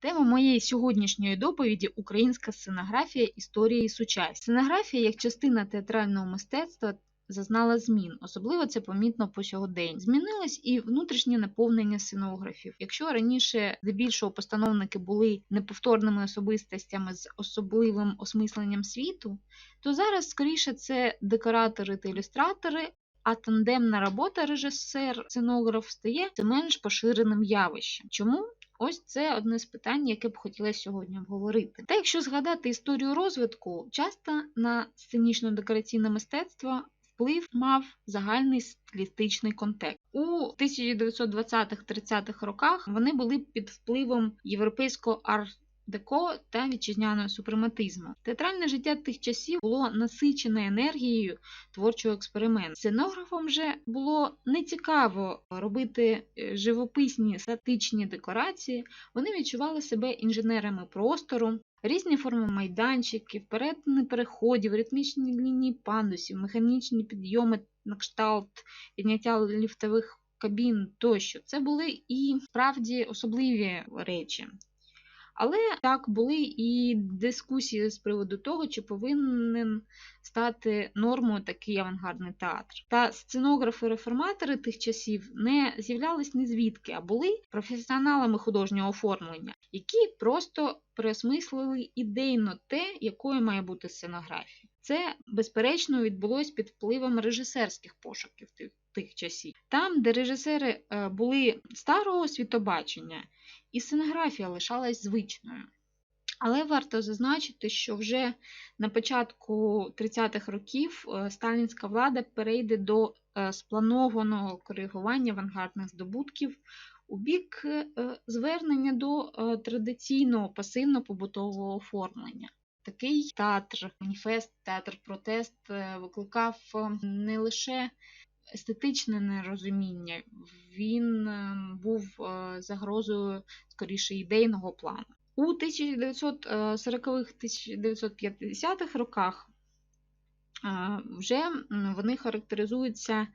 Тема моєї сьогоднішньої доповіді українська сценографія історії сучасності. Сценографія як частина театрального мистецтва зазнала змін, особливо це помітно по сьогодень. Змінилось і внутрішнє наповнення сценографів. Якщо раніше здебільшого постановники були неповторними особистостями з особливим осмисленням світу, то зараз скоріше це декоратори та ілюстратори. А тандемна робота режисер-сценограф стає менш поширеним явищем. Чому? Ось це одне з питань, яке б хотілося сьогодні обговорити. Та якщо згадати історію розвитку, часто на сценічно-декораційне мистецтво вплив мав загальний стилістичний контекст. У 1920-30-х роках вони були під впливом європейського арт деко та вітчизняного супрематизму. Театральне життя тих часів було насичене енергією творчого експерименту. Сценографам же було нецікаво робити е, живописні статичні декорації, вони відчували себе інженерами простору. Різні форми майданчиків, перетини переходів, ритмічні лінії пандусів, механічні підйоми на кшталт, підняття ліфтових кабін тощо. Це були і справді особливі речі. Але так були і дискусії з приводу того, чи повинен стати нормою такий авангардний театр. Та сценографи-реформатори тих часів не з'являлись ні звідки, а були професіоналами художнього оформлення, які просто переосмислили ідейно те, якою має бути сценографія. Це, безперечно, відбулось під впливом режисерських пошуків тих, часів. Там, де режисери е, були старого світобачення, і сценографія лишалась звичною. Але варто зазначити, що вже на початку 30-х років е, сталінська влада перейде до е, спланованого коригування авангардних здобутків у бік е, звернення до традиційного пасивно-побутового оформлення. Такий театр, маніфест, театр-протест викликав не лише естетичне нерозуміння, він ем, був е, загрозою скоріше ідейного плану. У 1940-1950-х е, роках е, вже вони характеризуються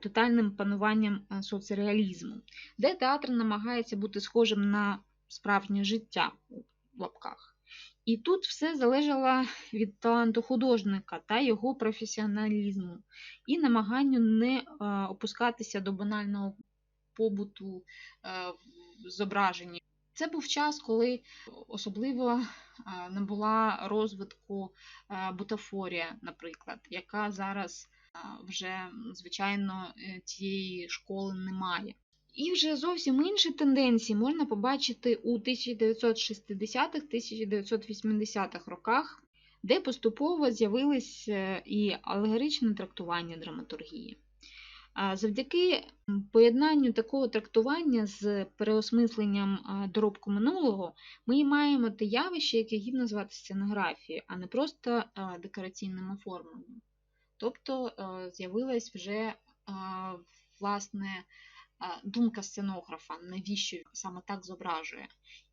тотальним пануванням соцреалізму, де театр намагається бути схожим на справжнє життя у лапках. І тут все залежало від таланту художника та його професіоналізму, і намаганню не е, опускатися до банального побуту е, в зображенні. Це був час, коли особливо е, не була розвитку бутафорія, наприклад, яка зараз вже, звичайно, цієї школи немає. І вже зовсім інші тенденції можна побачити у 1960-1980-х роках, де поступово з'явилось е, і алегоричне трактування драматургії. Завдяки поєднанню такого трактування з переосмисленням доробку минулого, ми маємо те явище, яке гідно назвати сценографією, а не просто декораційним оформленням. Тобто з'явилась вже власне думка сценографа, навіщо саме так зображує.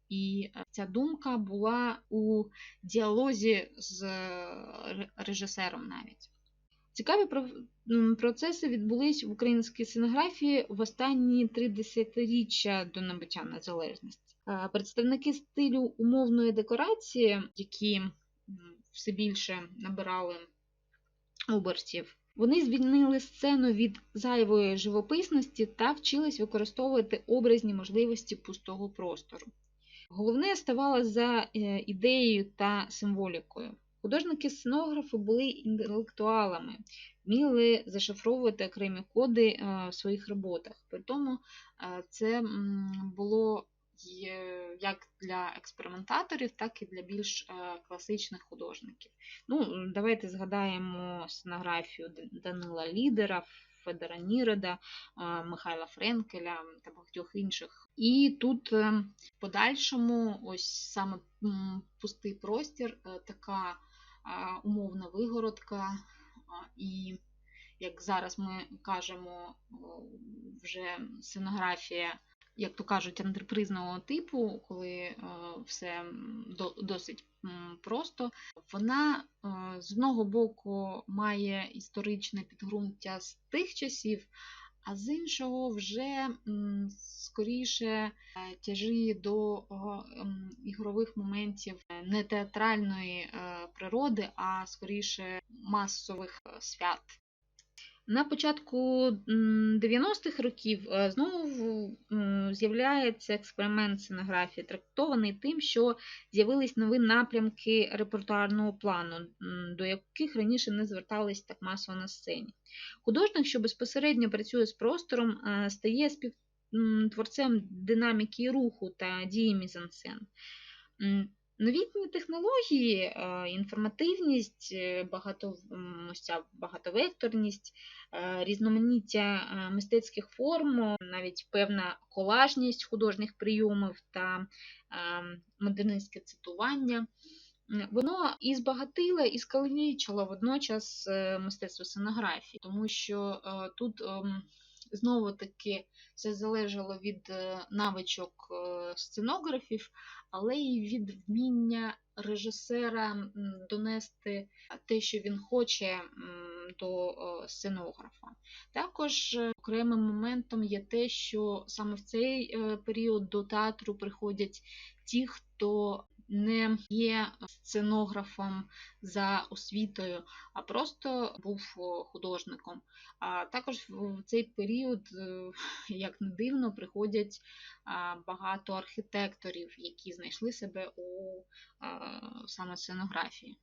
І е, ця думка була у діалозі з режисером навіть. Цікаві процеси відбулись в українській сценографії в останні три десятиріччя до набуття незалежності. Представники стилю умовної декорації, які все більше набирали обертів, вони звільнили сцену від зайвої живописності та вчились використовувати образні можливості пустого простору. Головне ставало за е, ідеєю та символікою. Художники-сценографи були інтелектуалами, вміли зашифровувати окремі коди е, в своїх роботах. При тому е, це було для експериментаторів, так і для більш е, класичних художників. Ну, Давайте згадаємо сценографію Данила Лідера, Федора Ніреда, е, Михайла Френкеля та багатьох інших. І тут е, в подальшому ось саме пустий простір, така умовна вигородка. і як зараз ми кажемо, вже сценографія як то кажуть, антрепризного типу, коли е, все досить просто, вона е, з одного боку має історичне підґрунтя з тих часів, а з іншого вже скоріше е, тяжіє до ігрових моментів не театральної природи, а скоріше масових свят. На початку 90-х років е, знову з'являється експеримент сценографії, трактований тим, що з'явились нові напрямки репертуарного плану, до яких раніше не звертались так масово на сцені. Художник, що безпосередньо працює з простором, е, стає співтворцем динаміки руху та дії мізансцен. Новітні технології, е, інформативність, е, багато, багатовекторність, е, різноманіття мистецьких форм, навіть певна колажність художніх прийомів та е, модернистське цитування. Воно і збагатило, і скалічило водночас мистецтво сценографії, тому що тут ем, знову таки все залежало від е, навичок е, сценографів, але й від вміння режисера донести те, що він хоче до е, сценографа. Також окремим моментом є те, що саме в цей період до театру приходять ті, хто не є сценографом за освітою, а просто був художником. А також в цей період, е, як не дивно, приходять багато архітекторів, які знайшли себе у саме сценографії.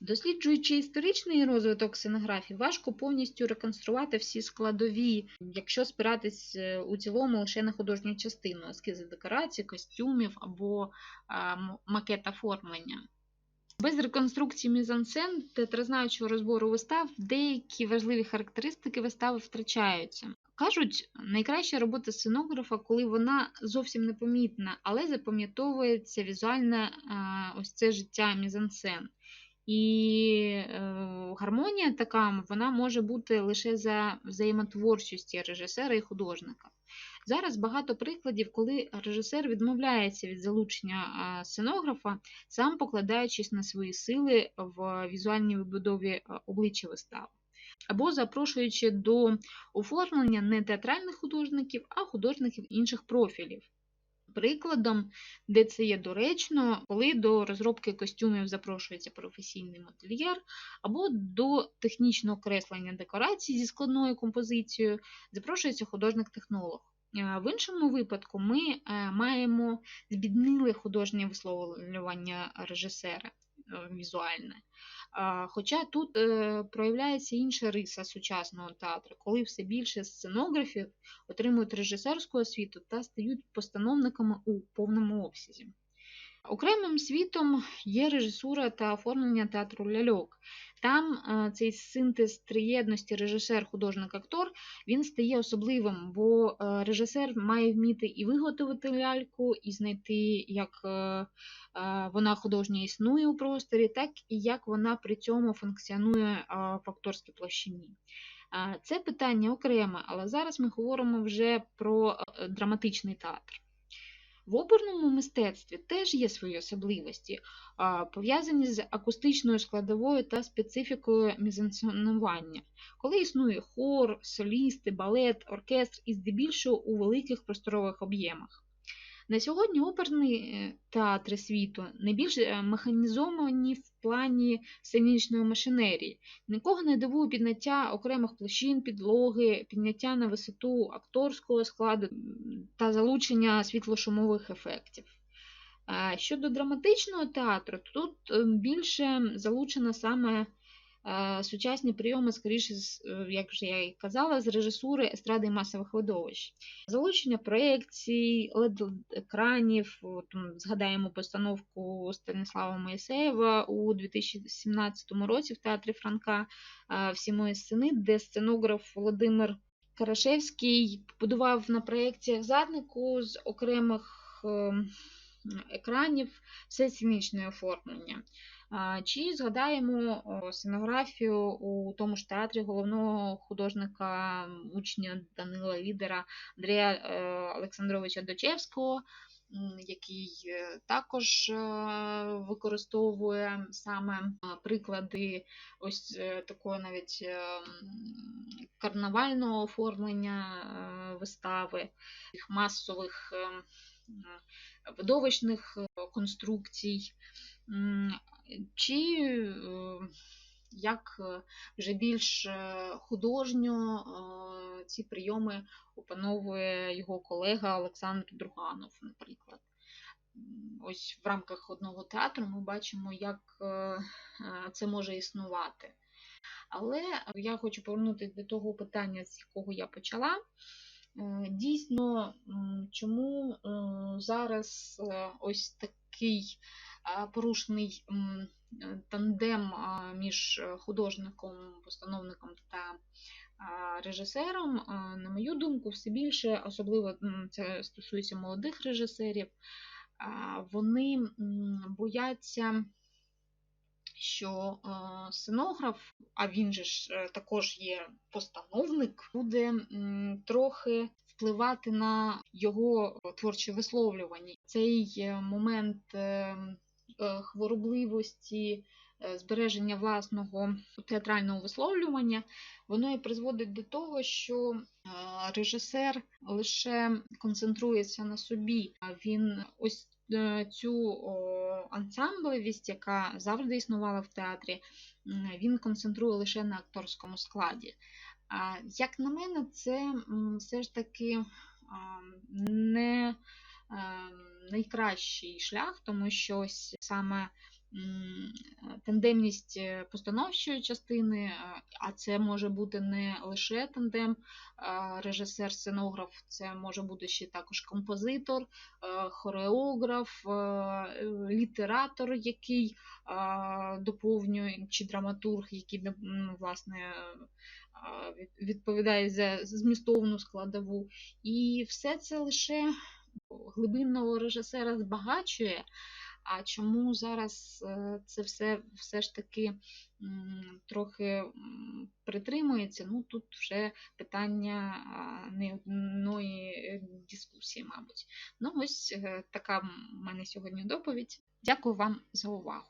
Досліджуючи історичний розвиток сценографії, важко повністю реконструвати всі складові, якщо спиратись е, у цілому лише на художню частину, ескізи декорацій, костюмів або макет оформлення. Без реконструкції мізансцен театрознавчого розбору вистав деякі важливі характеристики вистави втрачаються. Кажуть, найкраща робота сценографа, коли вона зовсім непомітна, але запам'ятовується візуальне а, ось це життя мізансцен. І е, гармонія така вона може бути лише за взаємотворчості режисера і художника. Зараз багато прикладів, коли режисер відмовляється від залучення сценографа, сам покладаючись на свої сили в візуальній вибудові обличчя вистави. Або запрошуючи до оформлення не театральних художників, а художників інших профілів. Прикладом, де це є доречно, коли до розробки костюмів запрошується професійний модельєр, або до технічного креслення декорацій зі складною композицією запрошується художник-технолог. Е, В іншому випадку ми е, маємо збідниле художнє висловлювання режисера візуальне. Хоча тут е, проявляється інша риса сучасного театру, коли все більше сценографів отримують режисерську освіту та стають постановниками у повному обсязі. Окремим світом є режисура та оформлення театру ляльок. Там е, цей синтез триєдності режисер, художник, актор він стає особливим, бо е, режисер має вміти і виготовити ляльку, і знайти, як е, вона художньо існує у просторі, так і як вона при цьому функціонує в акторській площині. Це питання окреме, але зараз ми говоримо вже про драматичний театр. В оперному мистецтві теж є свої особливості, пов'язані з акустичною складовою та специфікою мізансонування, коли існує хор, солісти, балет, оркестр і здебільшого у великих просторових об'ємах. На сьогодні оперні е, театри світу найбільш е, механізовані в плані сценічної машинерії. Нікого не дивує підняття окремих площин, підлоги, підняття на висоту акторського складу та залучення світлошумових ефектів. Е, Щодо драматичного театру, тут е, більше залучено саме сучасні прийоми, скоріше, е, як вже я і казала, з режисури естради і масових видовищ. Залучення проєкцій, LED-екранів, згадаємо постановку Станіслава Моїсеєва у 2017 році в театрі Франка е, «Всі мої сини, де сценограф Володимир Карашевський побудував на проєкціях заднику з окремих ем, екранів все сценічне оформлення. Чи згадаємо сценографію у тому ж театрі головного художника, учня Данила Лідера Андрія е, Олександровича Дочевського, який е, також е, використовує саме приклади ось такого навіть карнавального оформлення вистави, масових е, м, видовищних е, конструкцій, чи е, як е, вже більш е, художньо е, ці прийоми опановує його колега Олександр Друганов, наприклад. Ось в рамках одного театру ми бачимо, як е, це може існувати. Але я хочу повернутися до того питання, з якого я почала. Е, Дійсно, чому е, зараз е, ось такий порушений тандем між художником, постановником та режисером, на мою думку, все більше, особливо це стосується молодих режисерів, вони бояться що е, сценограф, а він же ж е, також є постановник, буде трохи впливати на його творче висловлювання. Цей е, момент е, е, хворобливості, е, збереження власного театрального висловлювання, воно і призводить до того, що е, режисер лише концентрується на собі, а він ось е, цю ансамблевість, яка завжди існувала в театрі, він концентрує лише на акторському складі. Як на мене, це все ж таки не е, найкращий шлях, тому що саме тандемність е, постановчої частини, е, а це може бути не лише тандем е, режисер-сценограф, це може бути ще також композитор, е, хореограф, літератор, який доповнює, чи драматург, який власне відповідає за змістовну складову. І все це лише глибинного режисера збагачує. А чому зараз е, це все все ж таки трохи притримується? Ну тут вже питання не одної е, дискусії, мабуть. Ну, ось е, така в мене сьогодні доповідь. Дякую вам за увагу.